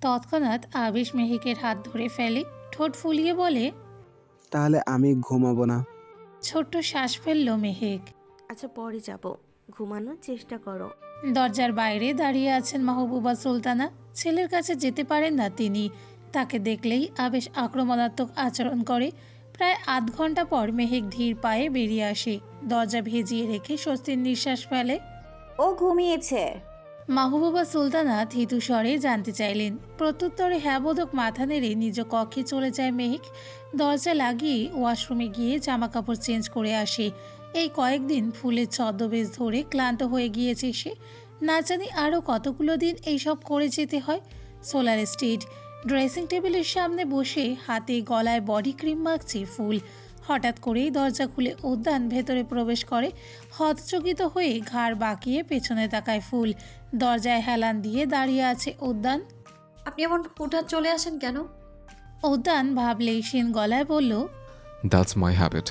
তৎক্ষণাৎ আবেশ মেহিকের হাত ধরে ফেলে ঠোঁট ফুলিয়ে বলে তাহলে আমি ঘুমাবো না। ছোট্ট শ্বাস ফেলল মেহেক। আচ্ছা পরে যাব। ঘুমানোর চেষ্টা করো। দরজার বাইরে দাঁড়িয়ে আছেন মাহবুবা সুলতানা। ছেলের কাছে যেতে পারেন না তিনি। তাকে দেখলেই আবেশ আক্রমণাত্মক আচরণ করে। প্রায় আধ ঘণ্টা পর মেহেক ধীর পায়ে বেরিয়ে আসে। দরজা ভেজিয়ে রেখে স্বস্তির নিঃশ্বাস ফেলে। ও ঘুমিয়েছে। মাহবুবা সুলতানা থিতু স্বরে জানতে চাইলেন। প্রত্যুত্তরে হ্যাবোধক মাথা নেড়ে নিজ কক্ষে চলে যায় মেহিক। দরজা লাগিয়ে ওয়াশরুমে গিয়ে জামা কাপড় চেঞ্জ করে আসে। এই কয়েকদিন ফুলের ছদ্মবেশ ধরে ক্লান্ত হয়ে গিয়েছে সে। না জানি আরও কতগুলো দিন এইসব করে যেতে হয়। সোলার স্টেট ড্রেসিং টেবিলের সামনে বসে হাতে গলায় বডি ক্রিম মাখছে ফুল। হঠাৎ করেই দরজা খুলে উদ্যান ভেতরে প্রবেশ করে। হতচকিত হয়ে ঘাড় বাঁকিয়ে পেছনে তাকায় ফুল। দরজায় হেলান দিয়ে দাঁড়িয়ে আছে উদ্যান। আপনি এমন হুঠাৎ চলে আসেন কেন? উদ্যান ভাবলেই সেন গলায় বলল দ্যাটস মাই হ্যাবিট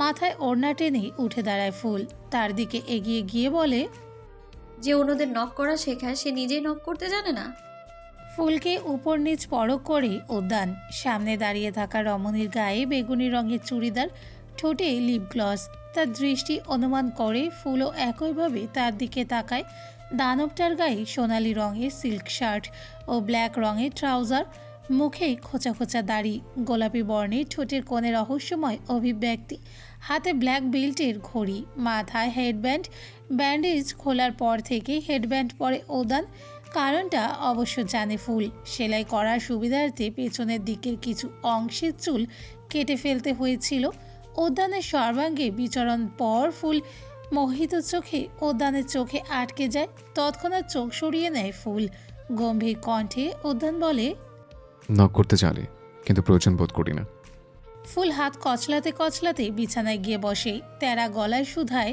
মাথায় ওড়না টেনে উঠে দাঁড়ায় ফুল। তার দিকে এগিয়ে গিয়ে বলে যে অন্যদের নক করা শেখায় সে নিজেই নক করতে জানে না? ফুলকে উপর নিচ পরক করে উদ্যান। সামনে দাঁড়িয়ে থাকা রমণীর গায়ে বেগুনি রঙের চুড়িদার, ঠোঁটে লিপ গ্লস তার দৃষ্টি অনুমান করে ফুলও একইভাবে তার দিকে তাকায়। দানবটার গায়ে সোনালি রঙের সিল্ক শার্ট ও ব্ল্যাক রঙের ট্রাউজার মুখে খোঁচা খোঁচা দাড়ি, গোলাপি বর্ণের ঠোঁটের কোণে রহস্যময় অভিব্যক্তি। হাতে ব্ল্যাক বেল্টের ঘড়ি, মাথায় হেডব্যান্ড ব্যান্ডেজ খোলার পর থেকে হেডব্যান্ড পরে ওদান কারণটা অবশ্য জানে ফুল। সেলাই করার সুবিধার্থে পেছনের দিকের কিছু অংশের চুল কেটে ফেলতে হয়েছিল। উদ্যানের সর্বাঙ্গে বিচরণ পর ফুল মোহিত চোখে উদ্যানের চোখে আটকে যায় তৎক্ষণাৎ চোখ সরিয়ে নেয় ফুল। গম্ভীর কণ্ঠে উদ্যান বলে নক করতে জানি কিন্তু প্রয়োজন বোধ করি না। ফুল হাত কচলাতে কচলাতে বিছানায় গিয়ে বসে তেরা গলায় শুধায়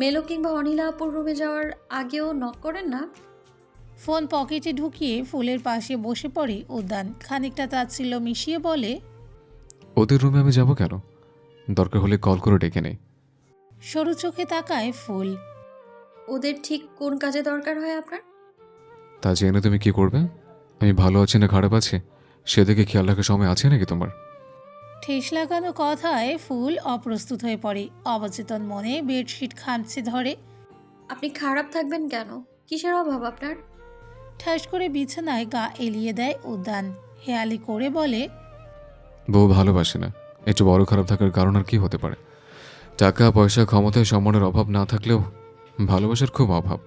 মেলো কিংবা অনিলা আপুর রুমে যাওয়ার আগেও নক করেন না? ফোন পকেটে ঢুকিয়ে ফুলের পাশে বসে পড়ে উদ্যান। খানিকটা তাচ্ছিল্য মিশিয়ে বলে ওদের রুমে আমি যাব কেন? দরকার হলে কল করে ডেকে নেই সরু চোখে তাকায় ফুল। ওদের ঠিক কোন কাজে দরকার হয় আপনার? তা জেনে তুমি কি করবে? আমি ভালো আছি না খারাপ আছি? সেদিকে খেয়াল রাখার সময় আছে নাকি তোমার? ঠেস লাগানো কথায় ফুল অপ্রস্তুত হয়ে পড়ে। অবচেতন মনে বেডশিট খামছে ধরে আপনি খারাপ থাকবেন কেন? কিসের অভাব আপনার? ঠাস করে বিছানায় গা এলিয়ে দেয় উদ্যান। হেয়ালি করে বলে বউ ভালোবাসে না। একটু বড় খারাপ থাকার কারণ আর কি হতে পারে? টাকা পয়সা ক্ষমতায় সম্মানের অভাব না থাকলেও ভালোবাসার খুব অভাব।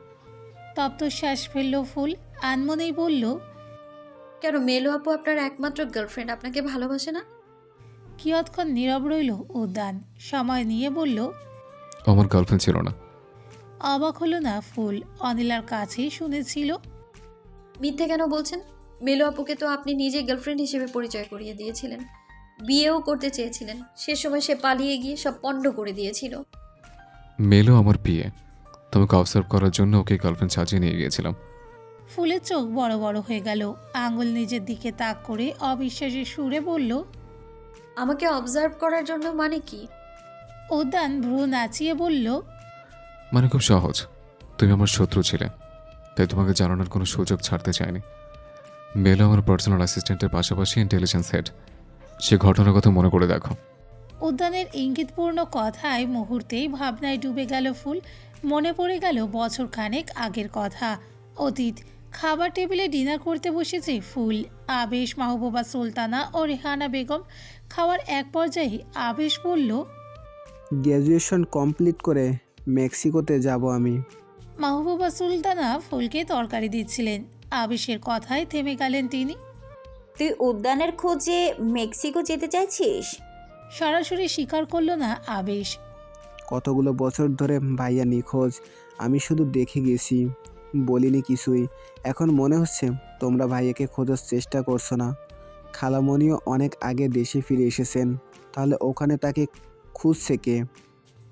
তপ্ত শ্বাস ফেলল ফুল। আনমনেই বলল কেন মেলো আপু আপনার একমাত্র গার্লফ্রেন্ড আপনাকে ভালোবাসে না? কিয়ৎক্ষণ নীরব রইল উদ্যান। সময় নিয়ে বলল আমার গার্লফ্রেন্ড ছিল না। অবাক হলো না ফুল। অনিলার কাছেই শুনেছিল মিথ্যে কেন বলছেন? মেলো আপুকে তো আপনি নিজে গার্লফ্রেন্ড হিসেবে পরিচয় করিয়ে দিয়েছিলেন। বিয়েও করতে চেয়েছিলেন। সে সময় সে পালিয়ে গিয়ে সব পণ্ড করে দিয়েছিল। মেলো আমার বিয়ে। তোমাকে অবজার্ভ করার জন্য ওকে গার্লফ্রেন্ড সাজিয়ে নিয়ে গিয়েছিলাম। ফুলের চোখ বড় বড় হয়ে গেল। আঙুল নিজের দিকে তাক করে অবিশ্বাসী সুরে বলল আমাকে অবজার্ভ করার জন্য মানে কি? উদ্যান ভ্রু নাচিয়ে বলল মানে খুব সহজ। তুমি আমার শত্রু ছিলে। তাই তোমাকে জানানোর কোনো সুযোগ ছাড়তে চাইনি। মেলো আমার পার্সোনাল অ্যাসিস্ট্যান্টের পাশাপাশি ইন্টেলিজেন্স হেড সে ঘটনার কথা মনে করে দেখো। উদ্যানের ইঙ্গিতপূর্ণ কথায় মুহূর্তেই ভাবনায় ডুবে গেল ফুল মনে পড়ে গেল বছর খানেক আগের কথা। অতীত খাবার টেবিলে ডিনার করতে বসেছে ফুল আবেশ মাহবুবা সুলতানা ও রেহানা বেগম। খাওয়ার এক পর্যায়ে আবেশ বলল গ্র্যাজুয়েশন কমপ্লিট করে মেক্সিকোতে যাব আমি। মাহবুবা সুলতানা ফুলকে তরকারি দিচ্ছিলেন। আবেশের কথায় থেমে গেলেন তিনি। তুই উদ্যানের খোঁজে মেক্সিকো যেতে চাইছিস? সরাসরি স্বীকার করল না আবেশ। কতগুলো বছর ধরে ভাইয়া নিখোঁজ আমি শুধু দেখে গেছি বলিনি কিছুই। এখন মনে হচ্ছে তোমরা ভাইয়াকে খোঁজার চেষ্টা করছ না। খালামণিও অনেক আগে দেশে ফিরে এসেছেন তাহলে ওখানে তাকে খুঁজছে কে?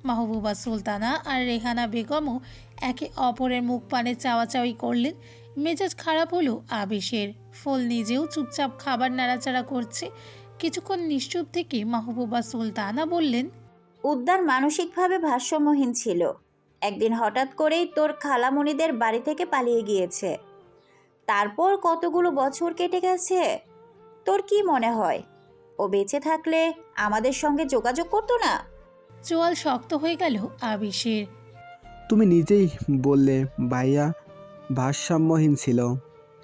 মাহবুবা সুলতানা আর রেহানা বেগমও একে অপরের মুখ পানে চাওয়াচাওয়ি করলেন। মেজাজ খারাপ হলো আবেশের। ফুল নিজেও চুপচাপ খাবার নাড়াচাড়া করছে। কিছুক্ষণ নিশ্চুপ থেকে মাহবুবা সুলতানা বললেন উদ্যান মানসিকভাবে ভারসাম্যহীন ছিল। একদিন হঠাৎ করেই তোর খালামণিদের বাড়ি থেকে পালিয়ে গিয়েছে। তারপর কতগুলো বছর কেটে গেছে? তোর কি মনে হয়? ও বেঁচে থাকলে আমাদের সঙ্গে যোগাযোগ করতো না? চোয়াল শক্ত হয়ে গেল আবিসের তুমি নিজেই বললে ভাইয়া ভারসাম্যহীন ছিল।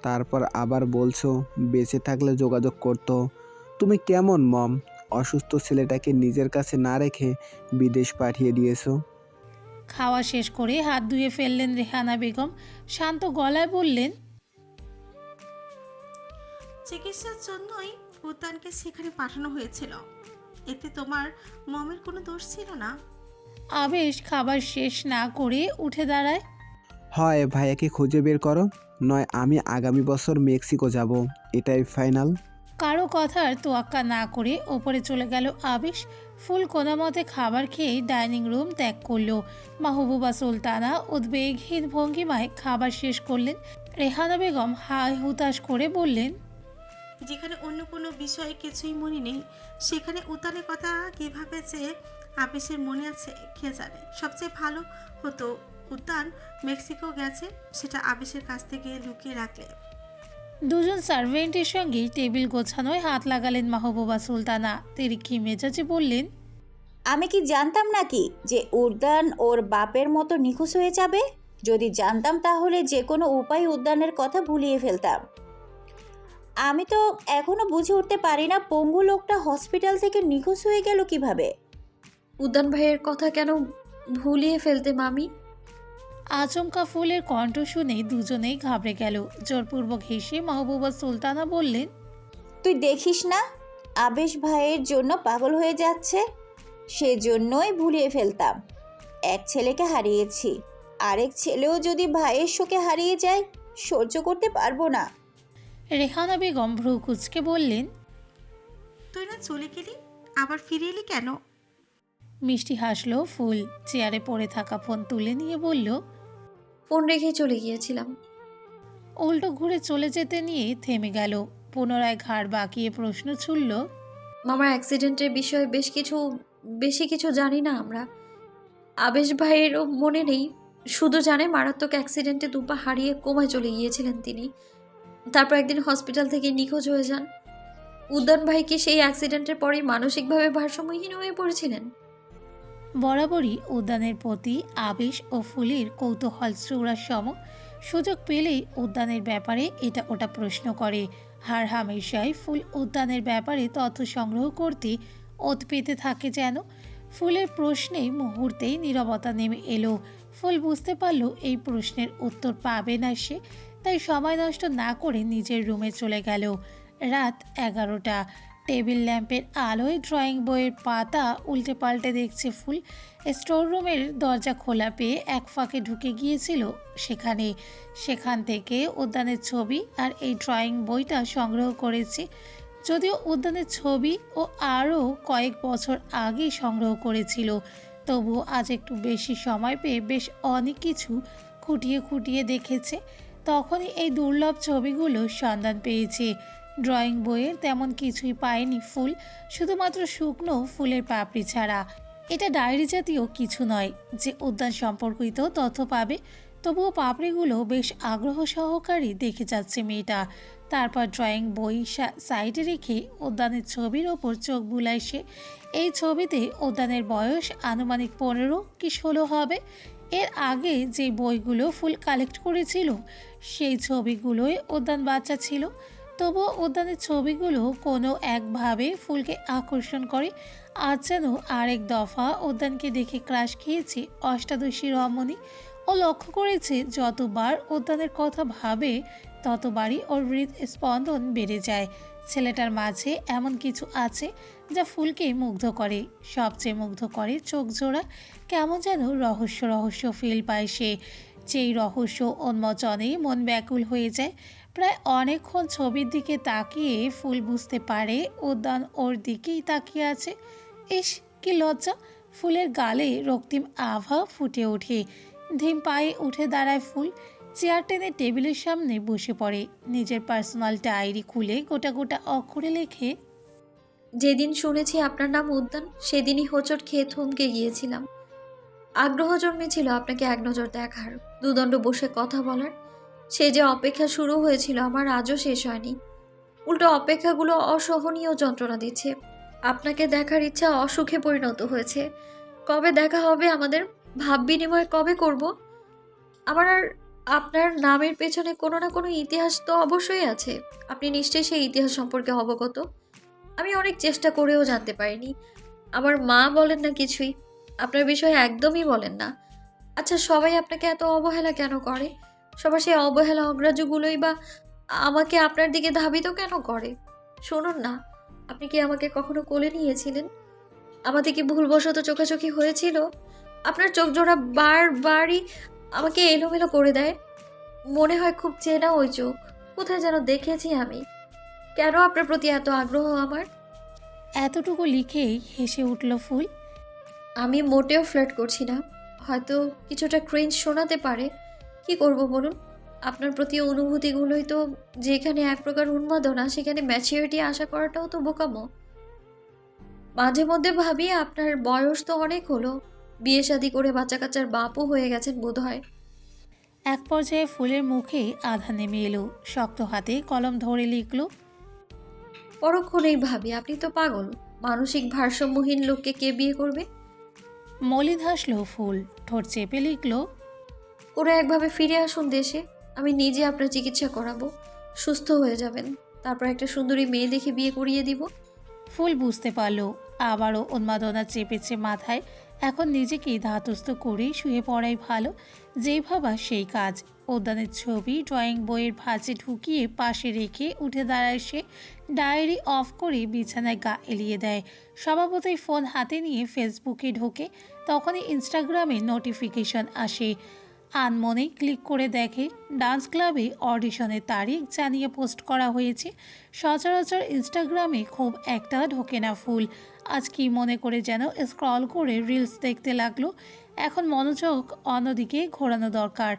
তারপর আবার বলছো বেঁচে থাকলে যোগাযোগ করতো। তুমি কেমন মম? অসুস্থ ছেলেটাকে নিজের কাছে না রেখে বিদেশ পাঠিয়ে দিয়েছ? খাওয়া শেষ করে হাত ধুয়ে ফেললেন রেহানা বেগম। শান্ত গলায় বললেন চিকিৎসার জন্যই উদ্যানকে সেখানে পাঠানো হয়েছিল। এতে তোমার মমের কোনো দোষ ছিল না? আবেশ খাবার শেষ না করে উঠে দাঁড়ায়। হয় ভাইয়াকে খুঁজে বের করো নয় আমি আগামী বছর মেক্সিকো যাব। এটাই ফাইনাল। কারও কথার তোয়াক্কা না করে ওপরে চলে গেল আবেশ। ফুল কোনা মতে খাবার খেয়ে ডাইনিং রুম ত্যাগ করল। মাহবুবা সুলতানা উদ্বেগহীন ভঙ্গিমায় খাবার শেষ করলেন। রেহানা বেগম হায় হুতাশ করে বললেন যেখানে অন্য কোনো বিষয়ে কিছুই মনে নেই সেখানে উদ্যানের কথা কীভাবে যে আপিসের মনে আছে কে জানে। সবচেয়ে ভালো হতো উদ্যান মেক্সিকো গেছে সেটা আবেশের কাছ থেকে লুকিয়ে রাখলে। দুজন সার্ভেন্টের সঙ্গে টেবিল গোছানোয় হাত লাগালেন মাহবুবা সুলতানা। তিরিক্ষি মেজাজে বললেন আমি কি জানতাম নাকি যে উদ্যান ওর বাপের মতো নিখোঁজ হয়ে যাবে? যদি জানতাম তাহলে যে কোনো উপায় উদ্যানের কথা ভুলিয়ে ফেলতাম। আমি তো এখনও বুঝে উঠতে পারি না পঙ্গু লোকটা হসপিটাল থেকে নিখোঁজ হয়ে গেল কীভাবে। উদ্যান ভাইয়ের কথা কেন ভুলিয়ে ফেলতে মামি? আচমকা ফুলের কণ্ঠ শুনে দুজনেই ঘাবড়ে গেল। জোরপূর্বক হেসে মাহবুবা সুলতানা বললেন তুই দেখিস না আবেশ ভাইয়ের জন্য পাগল হয়ে যাচ্ছে? সেজন্যই ভুলিয়ে ফেলতাম। এক ছেলেকে হারিয়েছি আরেক ছেলেও যদি ভাইয়ের শোকে হারিয়ে যায় সহ্য করতে পারব না। রেহানা বেগম ভ্রু কুচকে বললেন তুই না চলে গেলি আবার ফিরে এলি কেন? মিষ্টি হাসলো ফুল চেয়ারে পড়ে থাকা ফোন তুলে নিয়ে বলল ফোন রেখেই চলে গিয়েছিলাম। উল্টো ঘুরে চলে যেতে নিয়ে থেমে গেল। পুনরায় ঘাড় বাঁকিয়ে প্রশ্ন ছুড়ল মামার অ্যাক্সিডেন্টের বিষয়ে বেশ কিছু বেশি কিছু জানি না আমরা। আবেশ ভাইয়েরও মনে নেই শুধু জানে মারাত্মক অ্যাক্সিডেন্টে দুপা হারিয়ে কোমায় চলে গিয়েছিলেন তিনি। তারপর একদিন হসপিটাল থেকে নিখোঁজ হয়ে যান। উদ্যান ভাই কি সেই অ্যাক্সিডেন্টের পরেই মানসিকভাবে ভারসাম্যহীন হয়ে পড়েছিলেন। বরাবরই উদ্যানের প্রতি আবেশ ও ফুলের কৌতূহল চূড়ার সম সুযোগ পেলেই উদ্যানের ব্যাপারে এটা ওটা প্রশ্ন করে। হার হামেশাই ফুল উদ্যানের ব্যাপারে তথ্য সংগ্রহ করতে ওত পেতে থাকে যেন। ফুলের প্রশ্নে মুহূর্তেই নীরবতা নেমে এলো। ফুল বুঝতে পারল এই প্রশ্নের উত্তর পাবে না সে, তাই সময় নষ্ট না করে নিজের রুমে চলে গেল। রাত এগারোটা। টেবিল ল্যাম্পের আলোয় ড্রয়িং বইয়ের পাতা উল্টে পাল্টে দেখছে ফুল। স্টোর রুমের দরজা খোলা পেয়ে এক ফাঁকে ঢুকে গিয়েছিল সেখানে। সেখান থেকে উদ্যানের ছবি আর এই ড্রয়িং বইটা সংগ্রহ করেছে। যদিও উদ্যানের ছবি ও আরও কয়েক বছর আগে সংগ্রহ করেছিল তবুও আজ একটু বেশি সময় পেয়ে বেশ অনেক কিছু খুঁটিয়ে খুঁটিয়ে দেখেছে। তখনই এই দুর্লভ ছবিগুলো সন্ধান পেয়েছে। ড্রয়িং বইয়ের তেমন কিছুই পায়নি ফুল, শুধুমাত্র শুকনো ফুলের পাপড়ি ছাড়া। এটা ডায়েরি জাতীয় কিছু নয়, যে উদ্যান সম্পর্কিত তথ্য পাবে। তবুও পাপড়িগুলো বেশ আগ্রহ সহকারে দেখে যাচ্ছে মেয়েটা। তারপর ড্রয়িং বই সাইডে রেখে উদ্যানের ছবির ওপর চোখ বুলায় সে। এই ছবিতে উদ্যানের বয়স আনুমানিক পনেরো কি ষোলো হবে। এর আগে যে বইগুলো ফুল কালেক্ট করেছিল, সেই ছবিগুলোই উদ্যান বাচ্চা ছিল। তবুও উদ্যানের ছবিগুলো কোনো একভাবে ফুলকে আকর্ষণ করে, আজ যেন আরেক দফা উদ্যানকে দেখে ক্রাশ খেয়েছে অষ্টাদশী রমণী ও লক্ষ্য করেছে যতবার উদ্যানের কথা ভাবে, ততবারই ওর হৃদ স্পন্দন বেড়ে যায়। ছেলেটার মাঝে এমন কিছু আছে যা ফুলকে মুগ্ধ করে। সবচেয়ে মুগ্ধ করে চোখ জোড়া কেমন যেন রহস্য রহস্য ফিল পায় সে। যেই রহস্য উন্মোচনে মন ব্যাকুল হয়ে যায় প্রায় অনেকক্ষণ ছবির দিকে তাকিয়ে ফুল বুঝতে পারে উদ্যান ওর দিকেই তাকিয়ে আছে। ইস, কি লজ্জা। ফুলের গালে রক্তিম আভা ফুটে ওঠে। ধিম পায়ে উঠে দাঁড়ায় ফুল। চেয়ার টেনে টেবিলের সামনে বসে পড়ে। নিজের পার্সোনাল ডায়েরি খুলে গোটা গোটা অক্ষরে লেখে, যেদিন শুনেছি আপনার নাম উদ্যান, সেদিনই হোঁচট খেয়ে থমকে গিয়েছিলাম। আগ্রহ জন্মেছিল আপনাকে এক নজর দেখার। দুদণ্ড বসে কথা বলার সেই যে অপেক্ষা শুরু হয়েছিল আমার আজও শেষ হয়নি। উল্টো অপেক্ষাগুলো অসহনীয় যন্ত্রণা দিচ্ছে। আপনাকে দেখার ইচ্ছা অসুখে পরিণত হয়েছে। কবে দেখা হবে আমাদের? ভাব বিনিময় কবে করব? আমার আর আপনার নামের পেছনে কোনো না কোনো ইতিহাস তো অবশ্যই আছে। আপনি নিশ্চয়ই সেই ইতিহাস সম্পর্কে অবগত। আমি অনেক চেষ্টা করেও জানতে পারিনি। আমার মা বলেন না কিছুই। আপনার বিষয়ে একদমই বলেন না। আচ্ছা সবাই আপনাকে এত অবহেলা কেন করে? সবার সেই অবহেলা অগ্রাহ্যগুলোই বা আমাকে আপনার দিকে ধাবিত কেন করে? শুনুন না আপনি কি আমাকে কখনো কোলে নিয়েছিলেন? আমাদের কি ভুলবশত চোখাচোখি হয়েছিল? আপনার চোখ জোড়া বারবারই আমাকে এলোমেলো করে দেয়। মনে হয় খুব চেনা ওই চোখ কোথায় যেন দেখেছি আমি। কেন আপনার প্রতি এত আগ্রহ আমার? এতটুকু লিখেই হেসে উঠল ফুল। আমি মোটেও ফ্লার্ট করছি না হয়তো কিছুটা ক্রেঞ্জ শোনাতে পারে। কি করব বলুন? আপনার প্রতি অনুভূতিগুলোই তো যেখানে এক প্রকার উন্মাদনা সেখানে ম্যাচিউরিটি আশা করাটাও তো বোকামো। মাঝে মধ্যে ভাবি আপনার বয়স তো অনেক হলো বিয়ে শাদি করে বাচ্চা কাচ্চার বাপও হয়ে গেছেন বোধ হয় এক পর্যায়ে ফুলের মুখে আধা নেমে এলো শক্ত হাতে কলম ধরে লিখল পরক্ষণেই ভাবি আপনি তো পাগল মানসিক ভারসাম্যহীন লোককে কে বিয়ে করবে? মলিন হাসল ফুল ঠোঁট চেপে লিখল ওরা একভাবে ফিরে আসুন দেশে। আমি নিজে আপনার চিকিৎসা করাবো। সুস্থ হয়ে যাবেন। তারপর একটা সুন্দরী মেয়ে দেখে বিয়ে করিয়ে দিব। ফুল বুঝতে পারল। আবারও উন্মাদনা চেপেছে মাথায়। এখন নিজেকেই ধাতস্থ করেই শুয়ে পড়াই ভালো। যেই ভাবা সেই কাজ। উদ্যানের ছবি, ড্রয়িং বইয়ের ভাঁজে ঢুকিয়ে পাশে রেখে উঠে দাঁড়ায় সে। ডায়েরি অফ করে বিছানায় গা এলিয়ে দেয়। স্বভাবতই ফোন হাতে নিয়ে ফেসবুকে ঢোকে। তখনই ইনস্টাগ্রামে নোটিফিকেশন আসে। আনমনে ক্লিক করে দেখে ডান্স ক্লাবে অডিশনের তারিখ জানিয়ে পোস্ট করা হয়েছে। সচরাচর ইনস্টাগ্রামে খুব একটা ঢোকে না ফুল। আজ কি মনে করে যেন স্ক্রল করে রিলস দেখতে লাগল। এখন মনোযোগ অন্যদিকে ঘোরানো দরকার।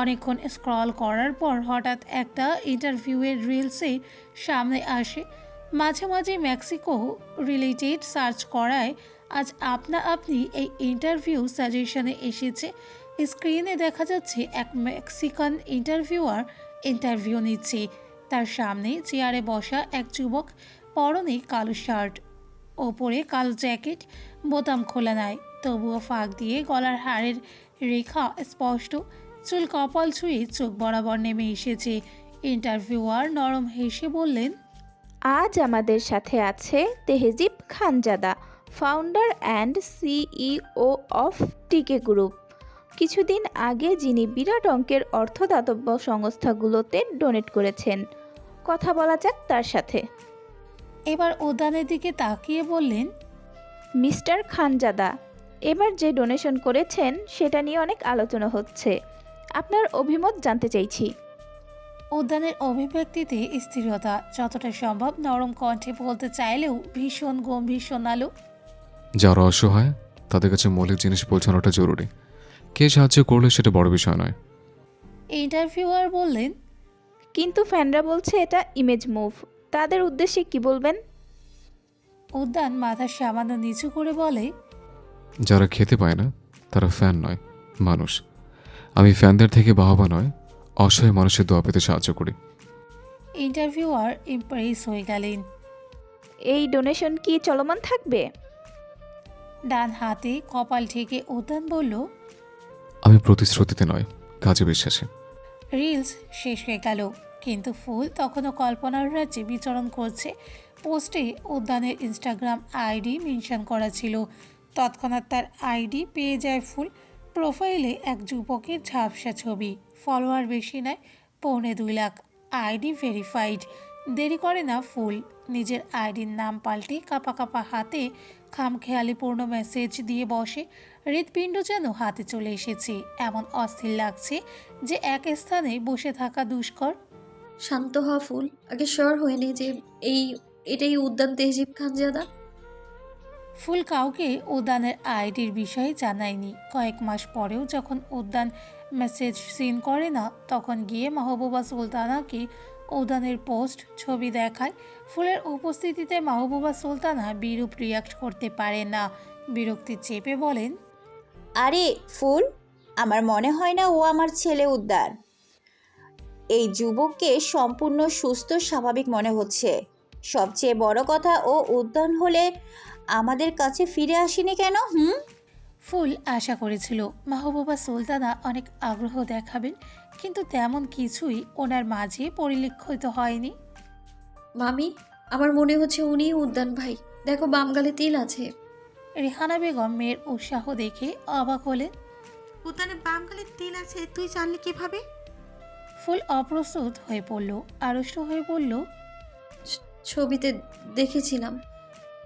অনেকক্ষণ স্ক্রল করার পর হঠাৎ একটা ইন্টারভিউয়ের রিলসে সামনে আসে। মাঝে মাঝে মেক্সিকো রিলেটেড সার্চ করায়, আজ আপনা আপনি এই ইন্টারভিউ সাজেশনে এসেছে। স্ক্রিনে দেখা যাচ্ছে এক মেক্সিকান ইন্টারভিউয়ার ইন্টারভিউ নিচ্ছে। তার সামনে চেয়ারে বসা এক যুবক পরনে কালো শার্ট, ওপরে কালো জ্যাকেট, বোতাম খোলা নাই। তবুও ফাঁক দিয়ে গলার হাড়ের রেখা স্পষ্ট, চুল কপাল ছুঁয়ে চোখ বরাবর নেমে এসেছে। ইন্টারভিউয়ার নরম হেসে বললেন, আজ আমাদের সাথে আছে Tehzeeb Khanzada founder and CEO of TK group কিছুদিন আগে যিনি বিরাট অঙ্কের অর্থ দাতব্য সংস্থাগুলোতে ডোনেট করেছেন। কথা বলা যাক তার সাথে। এবার উদ্যানের দিকে তাকিয়ে বললেন মিস্টার খানজাদা এবার যে ডোনেশন করেছেন সেটা নিয়ে অনেক আলোচনা হচ্ছে। আপনার অভিমত জানতে চাইছি। উদ্যানের অভিব্যক্তিতে স্থিরতা যতটা সম্ভব নরম কণ্ঠে বলতে চাইলেও ভীষণ গম্ভীর শোনালো। যারা অসহায় তাদের কাছে মৌলিক জিনিস পৌঁছানোটা জরুরি। কে সাহায্য করলে সেটা বড় বিষয় নয়। ইন্টারভিউয়ার বললেন কিন্তু ফ্যানরা বলছে এটা ইমেজ মুভ তাদের উদ্দেশ্যে কি বলবেন? উদ্যান মাথা সামান্য নিচু করে বলে যারা খেতে পায় না তারা ফ্যান নয় মানুষ। আমি ফ্যানদের থেকে বাহবা নয় অসহায় মানুষের দোয়া পেতে সাহায্য করি। ইন্টারভিউয়ার ইমপ্রেস হয়ে গেলেন। এই ডোনেশন কি চলমান থাকবে? ডান হাতে কপাল ঠেকে উদ্যান বলল আমি প্রতিশ্রুতিতে নয় কাজে বিশ্বাসী। রিলস শেষ হয়ে গেল, কিন্তু ফুল তখনও কল্পনার রাজ্যে বিচরণ করছে। পোস্টে উদ্যানের ইনস্টাগ্রাম আইডি মেনশন করা ছিল। তৎক্ষণাৎ তার আইডি পেয়ে যায় ফুল। প্রোফাইলে এক যুবকের ঝাপসা ছবি। ফলোয়ার বেশি নয়, পৌনে দুই লাখ। ID verified. দেরি করে না ফুল। নিজের আইডির নাম পাল্টে কাপা কাপা হাতে খামখেয়ালিপূর্ণ মেসেজ দিয়ে বসে। হৃৎপিণ্ড যেন হাতে চলে এসেছে। এমন অস্থির লাগছে যে এক স্থানে বসে থাকা দুষ্কর। শান্ত হওয়া ফুল। আগে শিওর হয়ে নে যে এই এটাই উদ্যান তেহজিব খানজাদা ফুল কাউকে উদ্যানের আইডির বিষয়ে জানায়নি। কয়েক মাস পরেও যখন উদ্যান মেসেজ সিন করে না তখন গিয়ে মাহবুবা সুলতানাকে উদ্যানের পোস্ট ছবি দেখায়। ফুলের উপস্থিতিতে মাহবুবা সুলতানা বিরূপ রিয়াক্ট করতে পারে না। বিরক্তি চেপে বলেন আরে ফুল আমার মনে হয় না ও আমার ছেলে উদ্যান এই যুবককে সম্পূর্ণ সুস্থ স্বাভাবিক মনে হচ্ছে। সবচেয়ে বড় কথা ও উদ্যান হলে আমাদের কাছে ফিরে আসেনি কেন হুম? ফুল আশা করেছিল মাহবুবা সুলতানা অনেক আগ্রহ দেখাবেন কিন্তু তেমন কিছুই ওনার মাঝে পরিলক্ষিত হয়নি। মামি আমার মনে হচ্ছে উনিই উদ্যান ভাই। দেখো বামগালে তিল আছে। রেহানা বেগম মেয়ের উৎসাহ দেখে অবাক হলেন। উদ্যানে বাম গালে তিল আছে তুই জানলি কীভাবে? ফুল অপ্রস্তুত হয়ে পড়ল আড়ষ্ট হয়ে পড়ল ছবিতে দেখেছিলাম।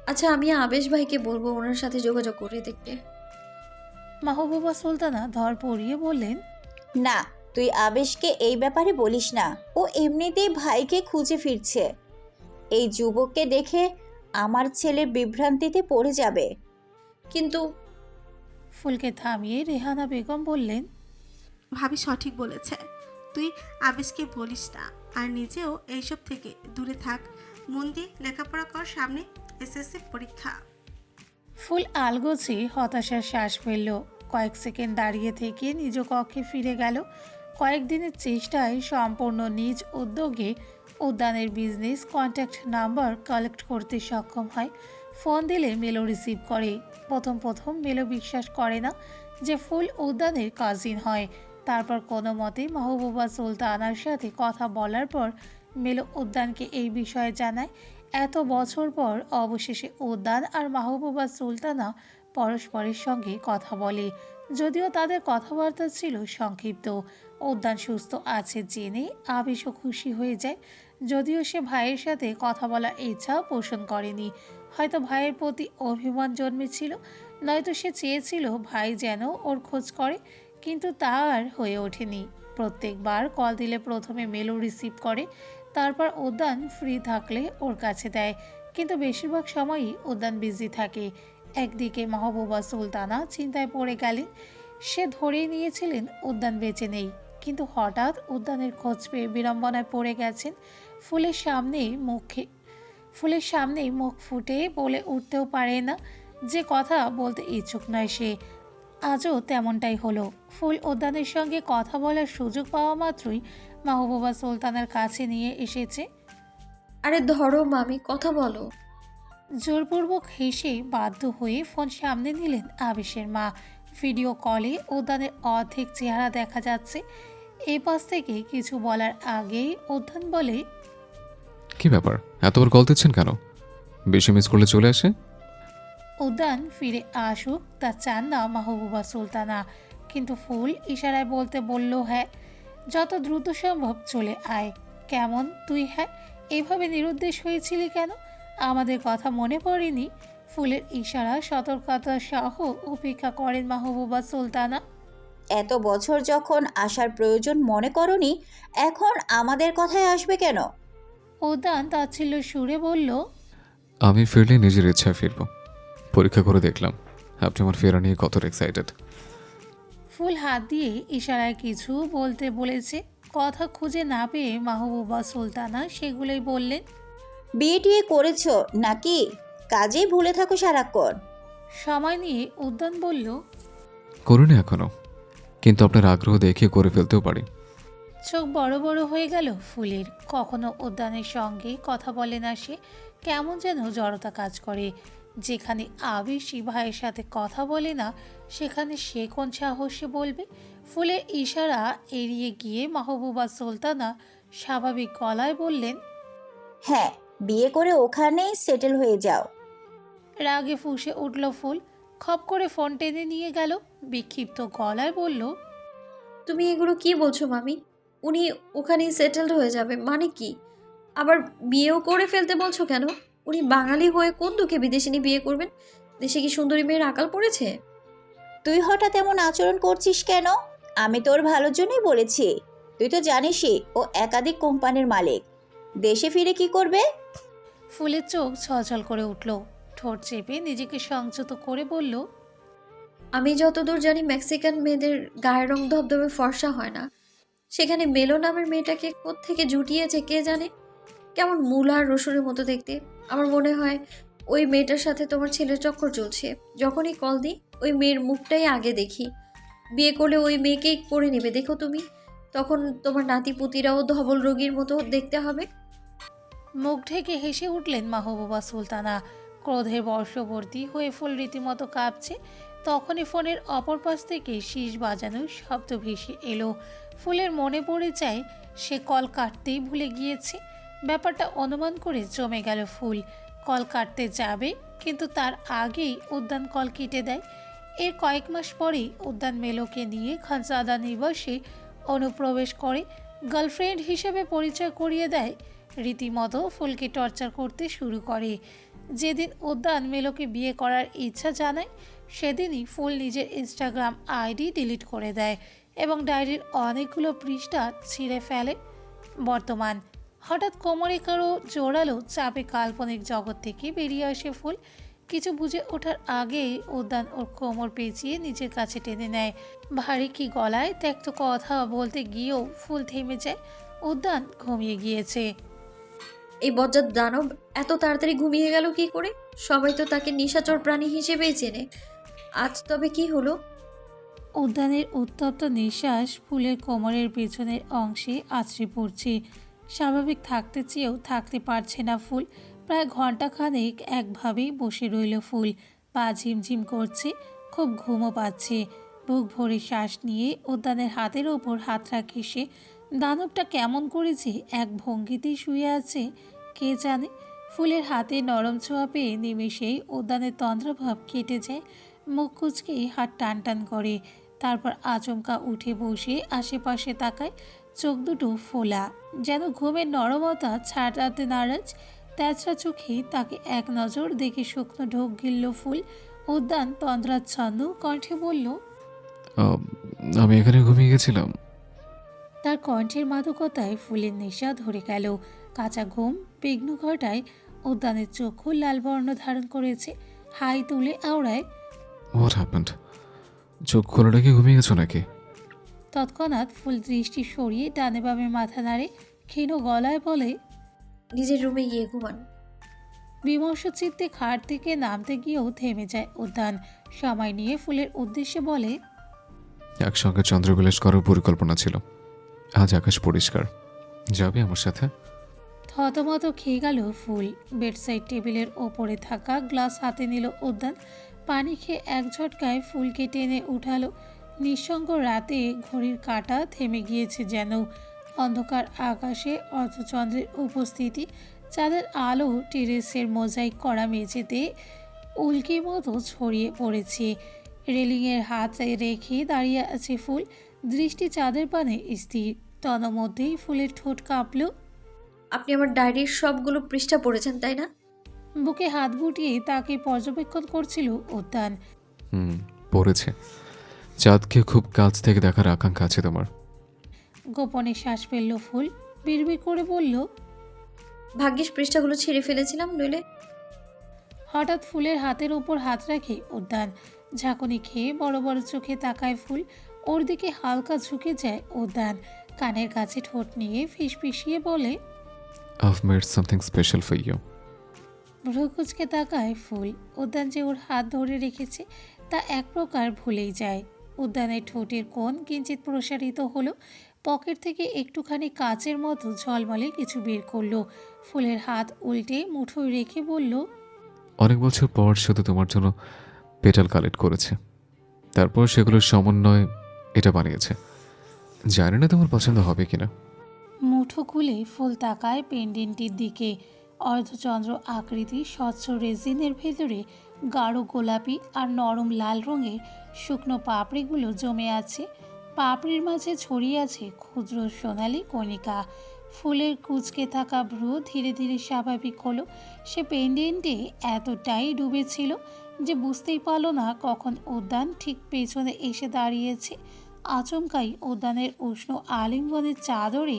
আচ্ছা আমি আবেশ ভাইকে বলব ওনার সাথে যোগাযোগ করে দেখতে। মাহবুবা সুলতানা ধর পড়িয়ে বললেন না তুই আবেশকে এই ব্যাপারে বলিস না। ও এমনিতেই ভাইকে খুঁজে ফিরছে। এই যুবককে দেখে আমার ছেলে বিভ্রান্তিতে পড়ে যাবে। কিন্তু ফুলকে থামিয়ে রেহানা বেগম বললেন ভাবি সঠিক বলেছে। তুই আবেশকে বলিস না আর নিজেও এইসব থেকে দূরে থাক। মন দিয়ে লেখাপড়া কর সামনে এসএসসি পরীক্ষা। ফুল আলগোছে হতাশার শ্বাস ফেলল। কয়েক সেকেন্ড দাঁড়িয়ে থেকে নিজ কক্ষে ফিরে গেল। কয়েকদিনের চেষ্টায় সম্পূর্ণ নিজ উদ্যোগে উদ্যানের বিজনেস কন্ট্যাক্ট নাম্বার কালেক্ট করতে সক্ষম হয়। ফোন দিলে মেলো রিসিভ করে। প্রথম প্রথম মেলো বিশ্বাস করে না যে ফুল উদ্যানের কাজিন হয়। তারপর কোনো মতে মাহবুবা সুলতানার সাথে কথা বলার পর মেলো উদ্যানকে এই বিষয়ে জানায়, এত বছর পর অবশেষে উদ্যান আর মাহবুবা সুলতানা পরস্পরের সঙ্গে কথা বলে। যদিও তাদের কথাবার্তা ছিল সংক্ষিপ্ত। উদ্যান সুস্থ আছে জেনে আবেশও খুশি হয়ে যায়। যদিও সে ভাইয়ের সাথে কথা বলার ইচ্ছা পোষণ করেনি। হয়তো ভাইয়ের প্রতি অভিমান জন্মেছিল, নয়তো সে চেয়েছিল ভাই যেন ওর খোঁজ করে, কিন্তু তার হয়ে ওঠেনি। প্রত্যেকবার কল দিলে প্রথমে মেলও রিসিভ করে, তারপর উদ্যান ফ্রি থাকলে ওর কাছে দেয়, কিন্তু বেশিরভাগ সময়ই উদ্যান বিজি থাকে। একদিকে মাহবুবা সুলতানা চিন্তায় পড়ে গেলেন, সে ধরেই নিয়েছিলেন উদ্যান বেঁচে নেই, কিন্তু হঠাৎ উদ্যানের খোঁজ পেয়ে বিড়ম্বনায় পড়ে গেছেন, ফুলের সামনে মুখে ফুলের সামনেই মুখ ফুটে বলে উঠতেও পারে না যে কথা বলতে ইচ্ছুক নয় সে। আজও তেমনটাই হলো। ফুল উদ্যানের সঙ্গে কথা বলার সুযোগ পাওয়া মাত্রই মাহবুবা সুলতানের কাছে নিয়ে এসেছে। আরে ধরো মামি কথা বলো। জোরপূর্বক হেসে বাধ্য হয়ে ফোন সামনে নিলেন আবেশের মা। ভিডিও কলে উদ্যানের অর্ধেক চেহারা দেখা যাচ্ছে। এ পাশ থেকে কিছু বলার আগেই উদ্যান বলে কি ব্যাপার? এতবার কল দিচ্ছেন কেন? বেশি মিস করলে চলে আসে? উদ্যান ফিরে আসুক তা চান না মাহবুবা সুলতানা। কিন্তু ফুল ইশারায় বলতে বলল হ্যাঁ যত দ্রুত সম্ভব চলে আয়। কেমন তুই হ্যাঁ? এভাবে নিরুদ্দেশ হয়েছিলি কেন? আমাদের কথা মনে পড়েনি? ফুলের ইশারা সতর্কতা সহ উপেক্ষা করেন মাহবুবা সুলতানা। এত বছর যখন আসার প্রয়োজন মনে করনি এখন আমাদের কথায় আসবে কেন? উদ্যান তাচ্ছিল্য সুরে বলল আমি ফিরলে নিজের ইচ্ছায় ফিরব। পরীক্ষা করে দেখলাম আপনি আমার ফেরা নিয়ে কত এক্সাইটেড ফুল হাত দিয়ে ইশারায় কিছু বলতে বলেছে। কথা খুঁজে না পেয়ে মাহবুবা সুলতানা সেগুলোই বললেন বিয়ে টিয়ে করেছ নাকি? কাজেই ভুলে থাকো সারাক্ষণ। সময় নিয়ে উদ্যান বলল করুন এখনও কিন্তু আপনার আগ্রহ দেখে করে ফেলতেও পারি। চোখ বড় বড় হয়ে গেল ফুলের। কখনো উদ্যানের সঙ্গে কথা বলে না সে কেমন যেন জড়তা কাজ করে। যেখানে আবেশি ভাইয়ের সাথে কথা বলে না সেখানে সে কোন সাহসে বলবে? ফুলের ইশারা এড়িয়ে গিয়ে মাহবুবা সুলতানা স্বাভাবিক গলায় বললেন হ্যাঁ বিয়ে করে ওখানেই সেটেল হয়ে যাও। রাগে ফুঁসে উঠল ফুল খপ করে ফোন টেনে নিয়ে গেল বিক্ষিপ্ত গলায় বলল তুমি এগুলো কি বলছো মামি? উনি ওখানেই সেটেলড হয়ে যাবে। মানে কি? আবার বিয়েও করে ফেলতে বলছো কেন? উনি বাঙালি হয়ে কোন দুঃখে বিদেশিনী বিয়ে করবেন? দেশে কি সুন্দরী মেয়ের আকাল পড়েছে? তুই হঠাৎ এমন আচরণ করছিস কেন? আমি তোর ভালোর জন্যই বলেছি। তুই তো জানিসই ও একাধিক কোম্পানির মালিক। দেশে ফিরে কি করবে? ফুলের চোখ ছলছল করে উঠল। ঠোঁট চেপে নিজেকে সংযত করে বলল আমি যতদূর জানি মেক্সিকান মেয়েদের গায়ের রং ধবধবে ফর্সা হয় না। সেখানে মেলো নামের মেয়েটাকে থেকে জুটিয়েছে কে জানে? কেমন মূলা আর রসুনের মতো দেখতে। আমার মনে হয় ওই মেয়েটার সাথে তোমার ছেলের চক্কর চলছে। যখনই কল দিই, ওই মেয়ের মুখটাই আগে দেখি। বিয়ে করলে ওই মেয়েকেই করে নেবে, দেখো তুমি। তখন তোমার নাতিপুতিরাও ধবল রোগীর মতো দেখতে হবে। মুখ ঢেকে হেসে উঠলেন মাহবুবা সুলতানা। ক্রোধে বর্ষবর্তী হয়ে ফুল রীতিমতো কাঁপছে। তখনই ফোনের অপর পাশ থেকে শীষ বাজানোর শব্দ ভেসে এলো। ফুলের মনে পড়ে যায়, সে কল কাটতেই ভুলে গিয়েছে। ব্যাপারটা অনুমান করে জমে গেল ফুল। কল কাটতে যাবে, কিন্তু তার আগেই উদ্যান কল কেটে দেয়। এর কয়েক মাস পরেই উদ্যান মেলোকে নিয়ে খানসাদা নিবাসে অনুপ্রবেশ করে। গার্লফ্রেন্ড হিসেবে পরিচয় করিয়ে দেয়। রীতিমতো ফুলকে টর্চার করতে শুরু করে। যেদিন উদ্যান মেলোকে বিয়ে করার ইচ্ছা জানায়, সেদিনই ফুল নিজের ইনস্টাগ্রাম আইডি ডিলিট করে দেয়। এবং ডায়েরির অনেকগুলো পৃষ্ঠা ছিঁড়ে ফেলে। বর্তমান, হঠাৎ কোমরে কারও জোরালো চাপে কাল্পনিক জগৎ থেকে বেরিয়ে আসে ফুল। কিছু বুঝে ওঠার আগেই উদ্যান ওর কোমর পেঁচিয়ে নিজের কাছে টেনে নেয়। ভারী কি গলায় ত্যক্ত কথা বলতে গিয়েও ফুল থেমে যায়। উদ্যান ঘুমিয়ে গিয়েছে। এই বজ্জাত দানব এত তাড়াতাড়ি ঘুমিয়ে গেল কি করে? সবাই তো তাকে নিশাচর প্রাণী হিসেবেই চেনে। আজ তবে কি হলো? উদ্যানের উত্তপ্ত নিঃশ্বাস ফুলের কোমরের পেছনের অংশে আছড়ে পড়ছে। স্বাভাবিক থাকতে চেয়েও থাকতে পারছে না ফুল। প্রায় ঘন্টাখানেক একভাবেই বসে রইল ফুল। পা ঝিমঝিম করছে, খুব ঘুমও পাচ্ছে। বুক ভরে শ্বাস নিয়ে উদ্যানের হাতের ওপর হাত রাখে সে। দানবটা কেমন করেছে এক ভঙ্গিতেই শুয়ে আছে, কে জানে? ফুলের হাতে নরম ছোঁয়া পেয়ে নিমেষেই উদ্যানের তন্দ্রভাব কেটে যায়। মুখ কুচকেই হাত টান টান করে। তারপর আচমকা উঠে বসে আশেপাশে তাকায় চোখ দুটো ফোলা। যেন ঘুমের নরমতা ছাড়াতে নারাজ তেচরা চোখে তাকে এক নজর দেখে শুকনো ঢোক গিলল ফুল। উদ্যান তন্দ্রাচ্ছন্ন কণ্ঠে বলল আমি এখানে ঘুমিয়ে গেছিলাম। তার কণ্ঠের মাদকতায় ফুলের নেশা ধরে গেল। কাঁচা ঘুম বিঘ্ন ঘটায় উদ্যানের চক্ষু লাল বর্ণ ধারণ করেছে। হাই তুলে আওড়ায় হোয়াট হ্যাপেন্ড চোখ খোলা রেখে ঘুমিয়ে গেছো নাকি? তৎক্ষণাৎ ফুল দৃষ্টি সরিয়ে ডানে বামে মাথা নাড়ে ক্ষীণ গলায় বলে নিজের রুমে গিয়ে ঘুমান। বিমর্ষ চিত্তে খাট থেকে নামতে গিয়েও থেমে যায় উদ্যান। সময় নিয়ে ফুলের উদ্দেশ্যে বলে একসঙ্গে চন্দ্রবিলাস করার পরিকল্পনা ছিল। আজ আকাশ পরিষ্কার। যাবে আমার সাথে? থতমত খেয়ে গেল ফুল। বেডসাইড টেবিলের ওপরে থাকা গ্লাস হাতে নিল উদ্যান। পানি খেয়ে এক ঝটকায় ফুলকে টেনে উঠালো। নিঃসঙ্গ রাতে ঘড়ির কাঁটা থেমে গিয়েছে যেন অন্ধকার আকাশে, অর্ধচন্দ্রের উপস্থিতি। চাঁদের আলো টেরেসের মোজাইক করা মেঝেতে উল্কি মতো ছড়িয়ে পড়েছে। রেলিংয়ের হাতে রেখে দাঁড়িয়ে আছে ফুল। দৃষ্টি চাঁদের পানে স্থির। তন্মধ্যেই ফুলের ঠোঁট কাঁপলো। আপনি আমার ডায়েরির সবগুলো পৃষ্ঠা পড়েছেন তাই না? বুকে হাত গুটিয়ে তাকে পর্যবেক্ষণ করছিল উদ্যান। হুম পড়েছে। চাঁদকে খুব কাছ থেকে দেখার আকাঙ্ক্ষা আছে তোমার। গোপনে শ্বাস ফেলল ফুল বিড়বিড় করে বলল ভাগ্যিস পৃষ্ঠাগুলো ছিঁড়ে ফেলেছিলাম নইলে। হঠাৎ ফুলের হাতের উপর হাত রাখে উদ্যান। ঝাঁকুনি খেয়ে বড় বড় চোখে তাকায় ফুল ওর দিকে হালকা ঝুঁকে যায় উদ্যান। কানের কাছে ঠোঁট নিয়ে ফিসফিসিয়ে বলে I've made something special for you ভ্রু কুচকে তাকায় ফুল। উদ্যান যে ওর হাত ধরে রেখেছে তা এক প্রকার ভুলেই যায়। উদ্যানের ঠোঁটের কোণ কিঞ্চিত প্রসারিত হলো পকেট থেকে একটুখানি কাচের মতো ঝলমলে কিছু বের করল। ফুলের হাত উল্টে মুঠোয় রেখে বলল অনেক বছর পর শুধু তোমার জন্য পেটাল কালেক্ট করেছে। তারপর সেগুলোর সমন্বয় এটা বানিয়েছে। জানি না তোমার পছন্দ হবে কিনা। মুঠো খুলে ফুল তাকায় পেন্ডেন্টটির দিকে। অর্ধচন্দ্র আকৃতি স্বচ্ছ রেজিনের ভেতরে গাঢ় গোলাপি আর নরম লাল রঙের শুকনো পাপড়িগুলো জমে আছে। পাপড়ির মাঝে ছড়িয়ে আছে ক্ষুদ্র সোনালি কণিকা। ফুলের কুচকে থাকা ভ্রু ধীরে ধীরে স্বাভাবিক হলো। সে পেন্ডেন্টে এতটাই ডুবেছিল যে বুঝতেই পারল না কখন উদ্যান ঠিক পেছনে এসে দাঁড়িয়েছে। আচমকাই উদ্যানের উষ্ণ আলিঙ্গনের চাদরে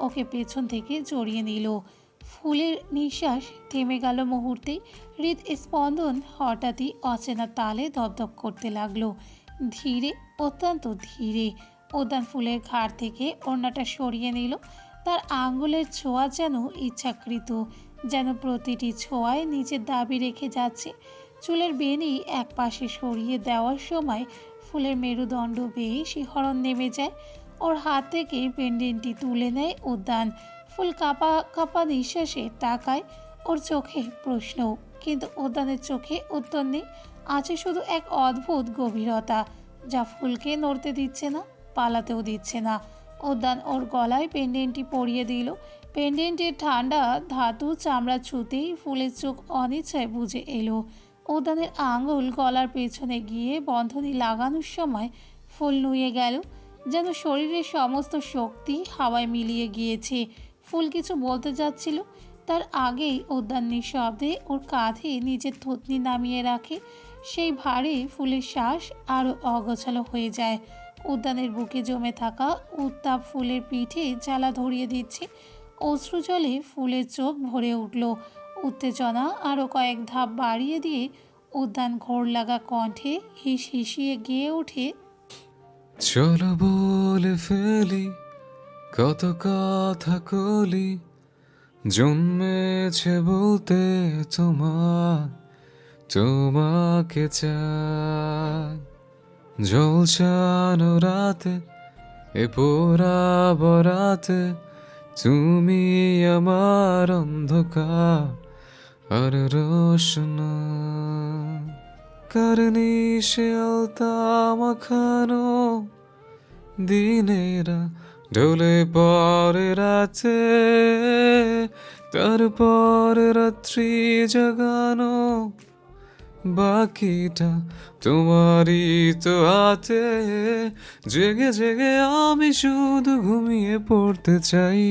ওকে পেছন থেকে জড়িয়ে নিল। ফুলের নিঃশ্বাস থেমে গেল মুহূর্তেই হৃদস্পন্দন হঠাৎই অচেনা তালে দপদপ করতে লাগল। ধীরে, অত্যন্ত ধীরে উদ্যান ফুলের ঘাড় থেকে ওড়নাটা সরিয়ে নিল। তার আঙ্গুলের ছোঁয়া যেন ইচ্ছাকৃত, যেন প্রতিটি ছোঁয়ায় নিজের দাবি রেখে যাচ্ছে। চুলের বেনি এক পাশে সরিয়ে দেওয়ার সময় ফুলের মেরুদণ্ড বেয়ে শিহরণ নেমে যায়। ওর হাত থেকে পেন্ডেন্টটি তুলে নেয় উদ্যান। ফুল কাপা কাপা নিঃশ্বাসে তাকায় ওর চোখে প্রশ্ন। কিন্তু উদ্যানের চোখে উত্তর নেই। আছে শুধু এক অদ্ভুত গভীরতা, যা ফুলকে নড়তে দিচ্ছে না, পালাতেও দিচ্ছে না। উদ্যান ওর গলায় পেন্ডেন্টটি পরিয়ে দিল। পেন্ডেন্টের ঠান্ডা ধাতু চামড়া ছুতেই ফুলের চোখ অনিচ্ছায় বুঝে এলো। উদ্যানের আঙুল গলার পেছনে গিয়ে বন্ধনী লাগানোর সময় ফুল নুয়ে গেল। যেন শরীরের সমস্ত শক্তি হাওয়ায় মিলিয়ে গিয়েছে। ফুল কিছু বলতে যাচ্ছিল। তার আগেই উদ্যান নিঃশব্দে ওর কাঁধে নিজের থুতনি নামিয়ে রাখে। সেই ভারে ফুলের শ্বাস আরও অগোছালো হয়ে যায়। উদ্যানের বুকে জমে থাকা উত্তাপ ফুলের পিঠে জ্বালা ধরিয়ে দিচ্ছে। অশ্রু জলে ফুলের চোখ ভরে উঠল। উত্তেজনা আরও কয়েক ধাপ বাড়িয়ে দিয়ে উদ্যান ঘোর লাগা কণ্ঠে হিস হিসিয়ে গিয়ে ওঠে চলো বলে ফেলি, কত কথা কলি, জন্মেছে বলতে তোমার, তোমাকে চাই। জলছানো রাতে, এ পোড়া বরাতে, তুমি আমার অন্ধকার আর রোশনা। করনি সে আলতা মাখানো দিনেরা ঢলে পরে রাতে তারপর রাত্রি জাগানো বাকিটা তোমারই তো হাতে জেগে জেগে আমি শুধু ঘুমিয়ে পড়তে চাই।